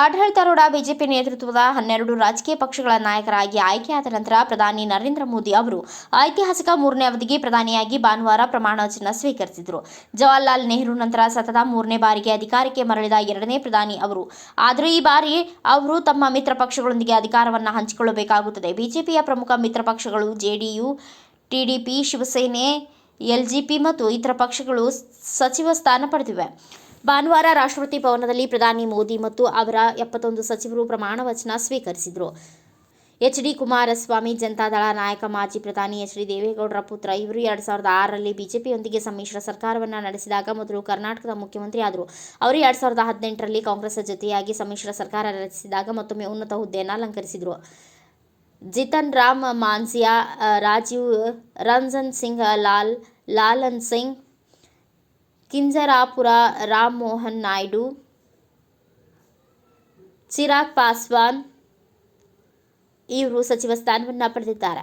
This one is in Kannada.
ಆಡಳಿತಾರೂಢ ಬಿಜೆಪಿ ನೇತೃತ್ವದ ಹನ್ನೆರಡು ರಾಜಕೀಯ ಪಕ್ಷಗಳ ನಾಯಕರಾಗಿ ಆಯ್ಕೆಯಾದ ನಂತರ ಪ್ರಧಾನಿ ನರೇಂದ್ರ ಮೋದಿ ಅವರು ಐತಿಹಾಸಿಕ ಮೂರನೇ ಅವಧಿಗೆ ಪ್ರಧಾನಿಯಾಗಿ ಭಾನುವಾರ ಪ್ರಮಾಣ ವಚನ ಸ್ವೀಕರಿಸಿದರು. ಜವಾಹರ್ಲಾಲ್ ನೆಹರು ನಂತರ ಸತತ ಮೂರನೇ ಬಾರಿಗೆ ಅಧಿಕಾರಕ್ಕೆ ಮರಳಿದ ಎರಡನೇ ಪ್ರಧಾನಿ ಅವರು. ಆದರೆ ಈ ಬಾರಿ ಅವರು ತಮ್ಮ ಮಿತ್ರ ಪಕ್ಷಗಳೊಂದಿಗೆ ಅಧಿಕಾರವನ್ನು ಹಂಚಿಕೊಳ್ಳಬೇಕಾಗುತ್ತದೆ. ಬಿಜೆಪಿಯ ಪ್ರಮುಖ ಮಿತ್ರ ಪಕ್ಷಗಳು ಜೆಡಿಯು, ಟಿಡಿಪಿ, ಶಿವಸೇನೆ, ಎಲ್ಜಿಪಿ ಮತ್ತು ಇತರ ಪಕ್ಷಗಳು ಸಚಿವ ಸ್ಥಾನ ಪಡೆದಿವೆ. ಭಾನುವಾರ ರಾಷ್ಟ್ರಪತಿ ಭವನದಲ್ಲಿ ಪ್ರಧಾನಿ ಮೋದಿ ಮತ್ತು ಅವರ ಎಪ್ಪತ್ತೊಂದು ಸಚಿವರು ಪ್ರಮಾಣ ವಚನ ಸ್ವೀಕರಿಸಿದರು. ಎಚ್. ಡಿ. ಕುಮಾರಸ್ವಾಮಿ ಜನತಾದಳ ನಾಯಕ, ಮಾಜಿ ಪ್ರಧಾನಿ ಎಚ್. ಡಿ. ದೇವೇಗೌಡರ ಪುತ್ರ ಇವರು ಎರಡು ಸಾವಿರದ ಆರರಲ್ಲಿ ಬಿಜೆಪಿಯೊಂದಿಗೆ ಸಮ್ಮಿಶ್ರ ಸರ್ಕಾರವನ್ನು ನಡೆಸಿದಾಗ ಮೊದಲು ಕರ್ನಾಟಕದ ಮುಖ್ಯಮಂತ್ರಿ ಆದರು. ಅವರು ಎರಡು ಸಾವಿರದ ಹದಿನೆಂಟರಲ್ಲಿ ಕಾಂಗ್ರೆಸ್ ಜೊತೆಯಾಗಿ ಸಮ್ಮಿಶ್ರ ಸರ್ಕಾರ ರಚಿಸಿದಾಗ ಮತ್ತೊಮ್ಮೆ ಉನ್ನತ ಹುದ್ದೆಯನ್ನು ಅಲಂಕರಿಸಿದರು. ಜಿತನ್ ರಾಮ್ ಮಾನ್ಸಿಯಾ ರಾಜೀವ್ ರಂಜನ್ ಸಿಂಗ್, ಲಾಲ್, ಲಾಲನ್ ಸಿಂಗ್ ಕಿಂಜರಾಪುರ ರಾಮ್ ಮೋಹನ್ ನಾಯ್ಡು ಚಿರಾಗ್ ಪಾಸ್ವಾನ್ ಇವರು ಸಚಿವ ಸ್ಥಾನವನ್ನು ಪಡೆದಿದ್ದಾರೆ.